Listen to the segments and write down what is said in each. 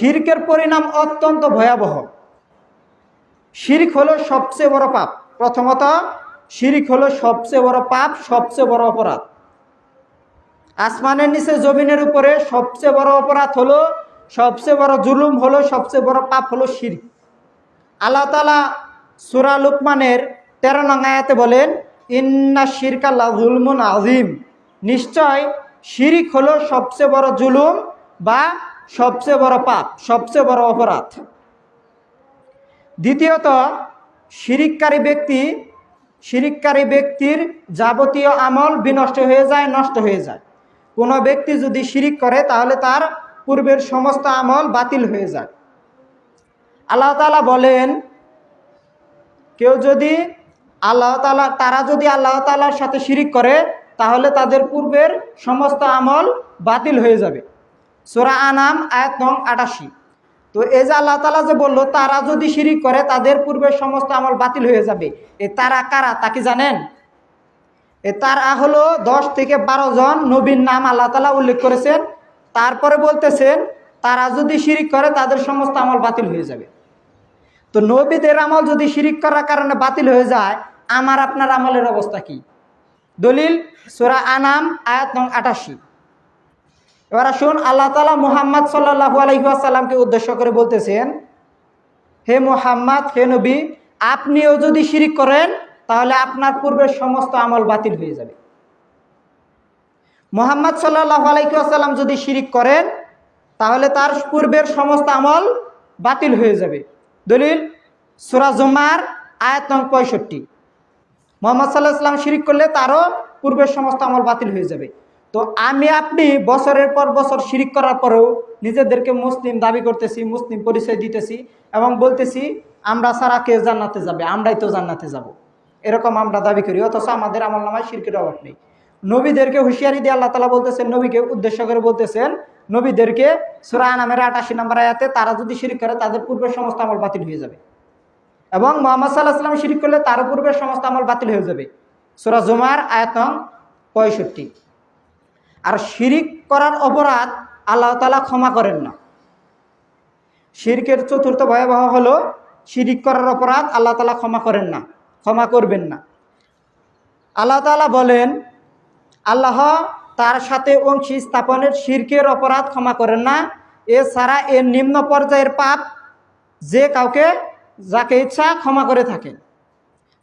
শিরকের পরিণাম অত্যন্ত ভয়াবহ। শিরিক হলো সবচেয়ে বড় পাপ। প্রথমত, শিরিক হলো সবচেয়ে বড় পাপ, সবচেয়ে বড় অপরাধ। আসমানের নিচে জমিনের উপরে সবচেয়ে বড় অপরাধ হলো, সবচেয়ে বড় জুলুম হলো, সবচেয়ে বড় পাপ হলো শিরিক। আল্লাহ তালা সুরা লুকমানের তেরো নং আয়াতে বলেন, ইন্না শিরকাল্লা জুলমুন আজিম নিশ্চয়, শিরিক হলো সবচেয়ে বড় জুলুম বা সবচেয়ে বড় পাপ, সবচেয়ে বড় অপরাধ। দ্বিতীয়ত, শিরিককারী ব্যক্তি, শিরিককারী ব্যক্তির যাবতীয় আমল বিনষ্ট হয়ে যায়, নষ্ট হয়ে যায়। কোনো ব্যক্তি যদি শিরিক করে, তাহলে তার পূর্বের সমস্ত আমল বাতিল হয়ে যায়। আল্লাহ তালা বলেন, কেউ যদি আল্লাহ তালা তারা যদি আল্লাহ তালার সাথে শিরিক করে, তাহলে তাদের পূর্বের সমস্ত আমল বাতিল হয়ে যাবে। সোরা আনাম, আয়াত নং আটাশি। তো এই যে আল্লাহ তালা যে বলল, তারা যদি শিরিক করে, তাদের পূর্বের সমস্ত আমল বাতিল হয়ে যাবে। এ তারা কারা তা কি জানেন? এ তারা হলো দশ থেকে বারো জন নবীর নাম আল্লাহ তালা উল্লেখ করেছেন। তারপরে বলতেছেন, তারা যদি শিরিক করে, তাদের সমস্ত আমল বাতিল হয়ে যাবে। তো নবীদের আমল যদি শিরিক করার কারণে বাতিল হয়ে যায়, আমার আপনার আমলের অবস্থা কি? দলিল, সোরা আনাম, আয়াত নং আটাশি। এবার আসুন আল্লাহ তালা মুহাম্মদ সাল্লাহু আলহিহাসাল্লামকে উদ্দেশ্য করে বলতেছেন, হে মুহাম্মদ, হে নবী, আপনিও যদি শিরিক করেন, তাহলে আপনার পূর্বের সমস্ত আমল বাতিল হয়ে যাবে। মোহাম্মদ সাল্লাহ আলাইসাল্লাম যদি শিরিক করেন, তাহলে তার পূর্বের সমস্ত আমল বাতিল হয়ে যাবে। দলিল, সুরা জুমার আয়াত পঁয়ষট্টি। মোহাম্মদ সাল্লাহ সাল্লাম শিরিক করলে তারও পূর্বের সমস্ত আমল বাতিল হয়ে যাবে। তো আমি আপনি বছরের পর বছর শিরিক করার পরেও নিজেদেরকে মুসলিম দাবি করতেছি, মুসলিম পরিচয় দিতেছি এবং বলতেছি, আমরা সারা কে জান্নাতে যাবে? আমরাই তো জান্নাতে যাব। এরকম আমরা দাবি করি, অথচ আমাদের আমল নামায় শিরকের অভাব নেই। নবীদেরকে হুঁশিয়ারি দিয়ে আল্লাহ তালা বলতেছেন, নবীকে উদ্দেশ্য করে বলতেছেন, নবীদেরকে সুরা নামের আটাশি নম্বর আয়াতে, তারা যদি শিরিক করে, তাদের পূর্বের সমস্ত আমল বাতিল হয়ে যাবে। এবং মোহাম্মদ সাল্লাহ সাল্লাম শিরিক করলে তার পূর্বের সমস্ত আমল বাতিল হয়ে যাবে। সুরা জুমার আয়তন পঁয়ষট্টি। আর শিরিক করার অপরাধ আল্লাহ তালা ক্ষমা করেন না। শিরকের চতুর্থ ভয়াবহ হলো শিরিক করার অপরাধ আল্লাহ তালা ক্ষমা করেন না, ক্ষমা করবেন না। আল্লাহ তালা বলেন, আল্লাহ তার সাথে অংশী স্থাপনের শিরকের অপরাধ ক্ষমা করেন না, এছাড়া এর নিম্ন পর্যায়ের পাপ যে কাউকে, যাকে ইচ্ছা ক্ষমা করে থাকেন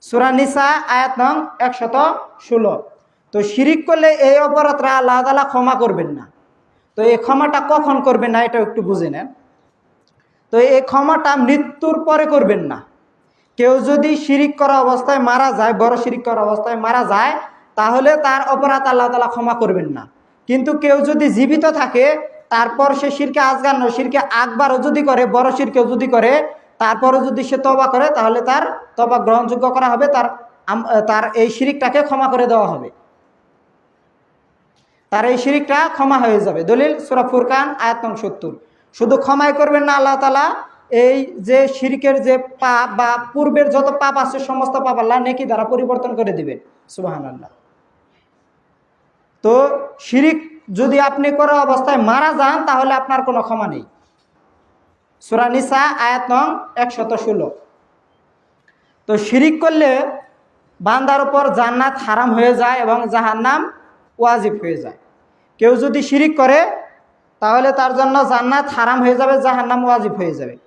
সুরানিসা আয়াত নং একশত ষোলো। তো শিরিক করলে এই অপরাধটা আল্লাহ তালা ক্ষমা করবেন না। তো এই ক্ষমাটা কখন করবেন না, এটা একটু বুঝে নেন। তো এই ক্ষমাটা মৃত্যুর পরে করবেন না। কেউ যদি শিরিক করা অবস্থায় মারা যায়, বড় শিরিক করা অবস্থায় মারা যায়, তাহলে তার অপরাধ আল্লাহ তালা ক্ষমা করবেন না। কিন্তু কেউ যদি জীবিত থাকে, তারপর সে শিরকে আজগার শিরকে আকবারও যদি করে, বড় শিরকেও যদি করে, তারপরও যদি সে তবা করে, তাহলে তার তবা গ্রহণযোগ্য করা হবে, তার তার এই শিরিকটাকে ক্ষমা করে দেওয়া হবে। তার এই শিরিকটা ক্ষমা হয়ে যাবে। দলিল সুরা ফুরকান আয়াতন সত্তর। শুধু ক্ষমাই করবেন না আল্লাহ তালা এই যে শিরিকের যে পাপ বা পূর্বের যত পাপ আছে, সমস্ত পাপ আল্লাহ নেকি দ্বারা পরিবর্তন করে দিবেন। সুবাহান আল্লাহ তো শিরিক যদি আপনি করা অবস্থায় মারা যান, তাহলে আপনার কোনো ক্ষমা নেই। সুরানিসা আয়াত নং একশত ষোলো। তো শিরিক করলে বান্দার উপর জান্নাত হারাম হয়ে যায় এবং জাহান্নাম ওয়াজিব হয়ে যায়। কেউ যদি শিরিক করে, তাহলে তার জন্য জান্নাত হারাম হয়ে যাবে, জাহান্নাম ওয়াজিব হয়ে যাবে।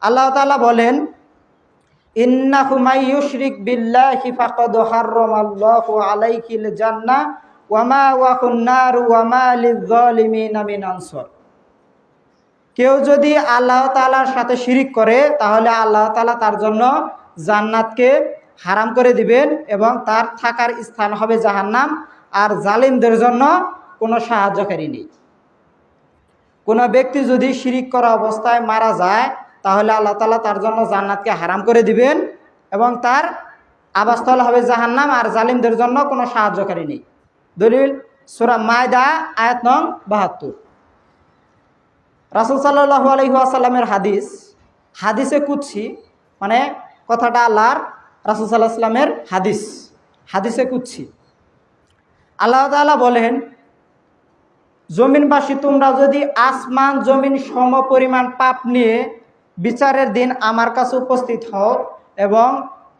আল্লাহ তালা বলেন ইন্না হুমাইয়ুশরিক বিল্লাহি ফাকাদ হাররামাল্লাহু আলাইহিল জান্নাহ ওয়ামা ওয়াকুন নার ওয়ামা লিয-যালিমিনা মিন আনসার। কেউ যদি আল্লাহ তাআলার সাথে শিরিক করে, তাহলে আল্লাহ তালা তার জন্য জান্নাতকে হারাম করে দিবেন এবং তার থাকার স্থান হবে জাহান্নাম। আর জালিমদের জন্য কোনো সাহায্যকারী নেই। কোনো ব্যক্তি যদি শিরিক করা অবস্থায় মারা যায়, তাহলে আল্লাহ তালা তার জন্য জান্নাতকে হারাম করে দিবেন এবং তার আবাসস্থল হবে জাহান্নাম আর জালিমদের জন্য কোনো সাহায্যকারী নেই। দলিল সুরা মায়দা আয়াত নং বাহাত্তর। রাসুল সাল্লাহু আলহিহাসাল্লামের হাদিস, হাদিসে কুচ্ছি মানে কথাটা আল্লাহর রাসুল সাল্লাহ সাল্লামের হাদিস, হাদিসে কুচ্ছি আল্লাহ তালা বলেন, জমিনবাসী, তোমরা যদি আসমান জমিন সম পরিমাণ পাপ নিয়ে বিচারের দিন আমার কাছে উপস্থিত হও এবং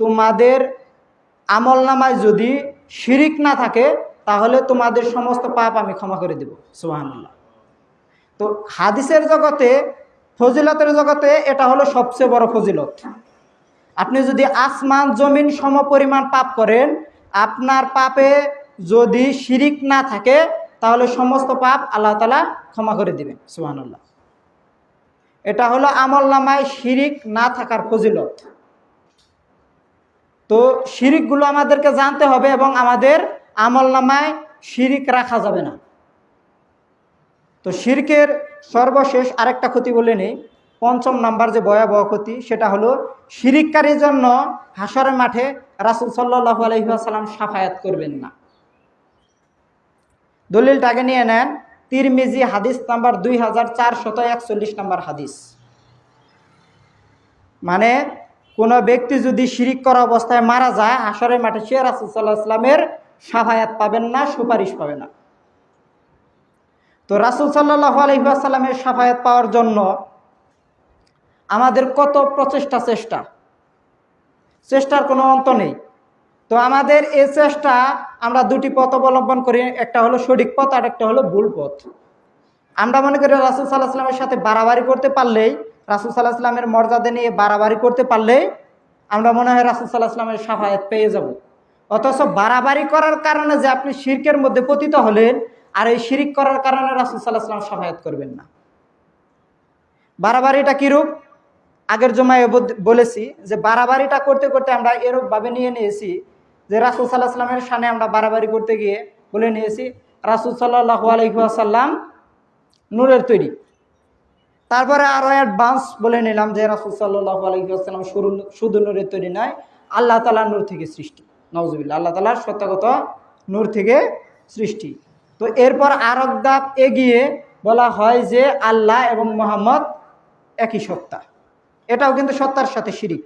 তোমাদের আমল নামায় যদি শিরিক না থাকে, তাহলে তোমাদের সমস্ত পাপ আমি ক্ষমা করে দেব। সুবাহান্লাহ তো হাদিসের জগতে, ফজিলতের জগতে এটা হলো সবচেয়ে বড় ফজিলত। আপনি যদি আসমান জমিন সম পরিমাণ পাপ করেন, আপনার পাপে যদি শিরিক না থাকে, তাহলে সমস্ত পাপ আল্লাহ তালা ক্ষমা করে দিবেন সুহানুল্লাহ এটা হলো আমল নামায় শিরিক না থাকার ফজিলত। তো শিরিকগুলো আমাদেরকে জানতে হবে এবং আমাদের আমল নামায় শিরিক রাখা যাবে না। তো শিরকের সর্বশেষ আরেকটা ক্ষতি বলে নেই। পঞ্চম নাম্বার যে ভয়াবহ ক্ষতি, সেটা হলো শিরিককারীর জন্য হাসরের মাঠে রাসুল সাল্লাহ আলহিহাসাল্লাম সাফায়াত করবেন না। দলিলটাকে নিয়ে নেন, তিরমিজি হাদিস নাম্বার দুই হাজার চারশত একচল্লিশ নাম্বার হাদিস। মানে কোনো ব্যক্তি যদি শিরিক করা অবস্থায় মারা যায়, আসরের মাঠে সে রাসুল সাল্লাহ ইসলামের সাফায়াত পাবেন না, সুপারিশ পাবে না। তো রাসুল সাল্লাহ আলহিহাসাল্লামের সাফায়াত পাওয়ার জন্য আমাদের কত প্রচেষ্টা, চেষ্টা? চেষ্টার কোনো অন্ত নেই। তো আমাদের এই চেষ্টা আমরা দুটি পথ অবলম্বন করি, একটা হলো সঠিক পথ আর একটা হলো ভুল পথ। আমরা মনে করি রাসুল সাল্লাহ সাল্লামের সাথে বাড়াবাড়ি করতে পারলেই, রাসুল সাল্লাহ সাল্লামের মর্যাদা নিয়ে বাড়াবাড়ি করতে পারলেই আমরা মনে হয় রাসুল সাল্লাহ সাল্লামের সাফায়াত পেয়ে যাব। অথচ বাড়াবাড়ি করার কারণে যে আপনি শির্কের মধ্যে পতিত হলেন, আর এই শিরিক করার কারণে রাসুল সাল্লাহ সাল্লাম সাফায়াত করবেন না। বাড়াবাড়িটা কীরূপ আগের জমায় বলেছি যে বাড়াবাড়িটা করতে করতে আমরা এরূপভাবে নিয়ে নিয়েছি যে রাসুল সাল্লাহ সাল্লামের সামনে আমরা বাড়াবাড়ি করতে গিয়ে বলে নিয়েছি, রাসুল সাল্লাহ আলহিহাসাল্লাম নূরের তৈরি। তারপরে আরও অ্যাডভান্স বলে নিলাম যে রাসুল সাল্লাহ আলহিহাসাল্লাম শুরু, শুধু নূরের তৈরি নয়, আল্লাহ তালা নূর থেকে সৃষ্টি। নওয়াজবিল্লা আল্লাহ তালার সত্যগত নূর থেকে সৃষ্টি। তো এরপর আরব দাপ এগিয়ে বলা হয় যে আল্লাহ এবং মোহাম্মদ একই সত্তা। এটাও কিন্তু সত্তার সাথে শিরিক।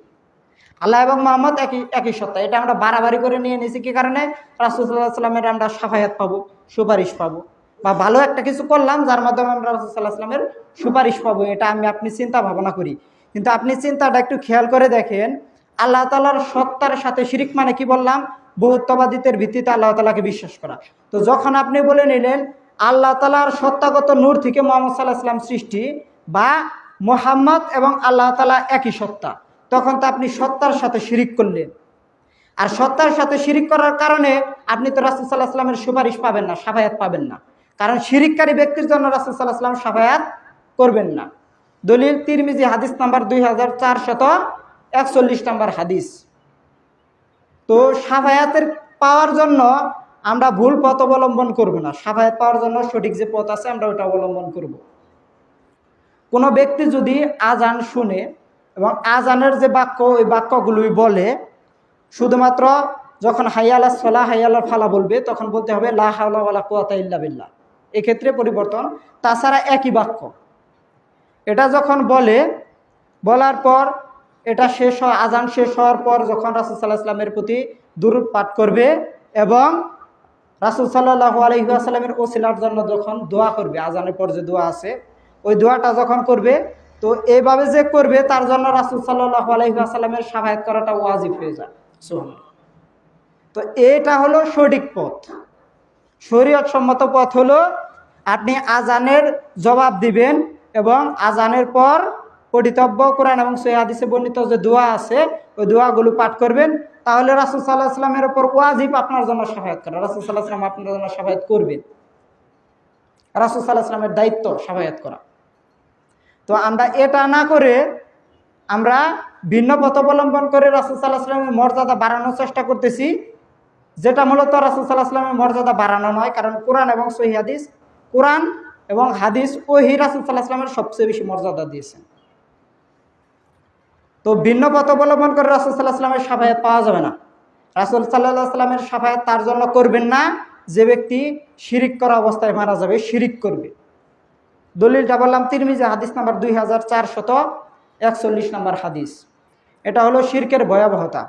আল্লাহ এবং মোহাম্মদ একই একই সত্তা। এটা আমরা বাড়াবাড়ি করে নিয়ে নিয়েছি কি কারণে? রাসুসাল্লাহ সাল্লামের আমরা সাফায়াত পাবো, সুপারিশ পাবো। বা ভালো একটা কিছু করলাম, যার মাধ্যমে আমরা রাসুসাল্লাহ সাল্লামের সুপারিশ পাবো। এটা আমি আপনি চিন্তা ভাবনা করি। কিন্তু আপনি চিন্তাটা একটু খেয়াল করে দেখেন, আল্লাহ তালার সত্তার সাথে শিরিক মানে কি বললাম? বহুত্ববাদিতের ভিত্তিতে আল্লাহ তালাকে বিশ্বাস করা। তো যখন আপনি বলে নিলেন, আল্লাহ তালার সত্তাগত নূর থেকে মোহাম্মদ সাল্লাহ সাল্লাম সৃষ্টি বা মোহাম্মদ এবং আল্লাহ তালা একই সত্তা তখন তো আপনি সত্তার সাথে শিরিক করলেন। আর সত্তার সাথে শিরিক করার কারণে আপনি তো রাসুল সাল্লাহ সাল্লামের সুপারিশ পাবেন না সাফায়াত পাবেন না। কারণ শিরিককারী ব্যক্তির জন্য রাসুল সাল্লাহ সাল্লাম সাফায়াত করবেন না। দলিল তিরমিজি হাদিস নাম্বার দুই হাজার চারশত একচল্লিশ নাম্বার হাদিস। তো সাফায়াতের পাওয়ার জন্য আমরা ভুল পথ অবলম্বন করব না। সাফায়াত পাওয়ার জন্য সঠিক যে পথ আছে, আমরা ওটা অবলম্বন করব। কোনো ব্যক্তি যদি আজান শুনে এবং আজানের যে বাক্য, ওই বাক্যগুলোই বলে, শুধুমাত্র যখন হাইয়ালা সলা, হাইয়ালার ফালা বলবে, তখন বলতে হবে, লা হাওলা কুয়াতা ইল্লা বিল্লাহ। এক্ষেত্রে পরিবর্তন, তাছাড়া একই বাক্য। এটা যখন বলে, বলার পর এটা শেষ হয়, আজান শেষ হওয়ার পর যখন রাসুল সাল্লাহ ইসলামের প্রতি দূরত পাঠ করবে এবং রাসুল সাল্লাহ আলহিহাসাল্লামের ওসিলার জন্য যখন দোয়া করবে, আজানের পর যে দোয়া আছে, ওই দোয়াটা যখন করবে তো এইভাবে যে করবে, তার জন্য রাসুল সাল্লাহ আলহিহাসাল্লামের সাহায্য করাটা ওয়াজিব হয়ে যায়। সোহান তো এটা হলো সঠিক পথ। শরীয়ত সম্মত পথ হলো আপনি আজানের জবাব দিবেন এবং আজানের পর পঠিতব্য কোরআন এবং সৈহাদিসে বর্ণিত যে দোয়া আছে, ওই দোয়াগুলো পাঠ করবেন। তাহলে রাসুল সাল্লাহ আসলামের ওপর ওয়াজিব আপনার জন্য সাহায্য করা। রাসুল সাল্লাহ আসলাম আপনার জন্য সাহায্য করবেন। রাসুল সাল্লাহ আসলামের দায়িত্ব সাহায্য করা। তো আমরা এটা না করে আমরা ভিন্ন পথ অবলম্বন করে রাসুল সাল্লাহ আসলামের মর্যাদা বাড়ানোর চেষ্টা করতেছি, যেটা মূলত রাসুল সাল্লাহ আসলামের মর্যাদা বাড়ানো নয়, কারণ কোরআন এবং সহি হাদিস, কোরআন এবং হাদিস ওহি রাসুল সাল্লাহ আসলামের সবচেয়ে বেশি মর্যাদা দিয়েছেন। তো ভিন্ন পথ অবলম্বন করে রাসুল সাল্লাহ সাল্লামের সাফায়াত পাওয়া যাবে না। রাসুল সাল্লাহ সাল্লামের সাফায়াত তার জন্য করবেন না, যে ব্যক্তি শিরিক করা অবস্থায় মারা যাবে, শিরিক করবে। দলিলটা বললাম, তিরমিজে হাদিস নাম্বার দুই হাজার চারশত একচল্লিশ নাম্বার হাদিস। এটা হলো শির্কের ভয়াবহতা।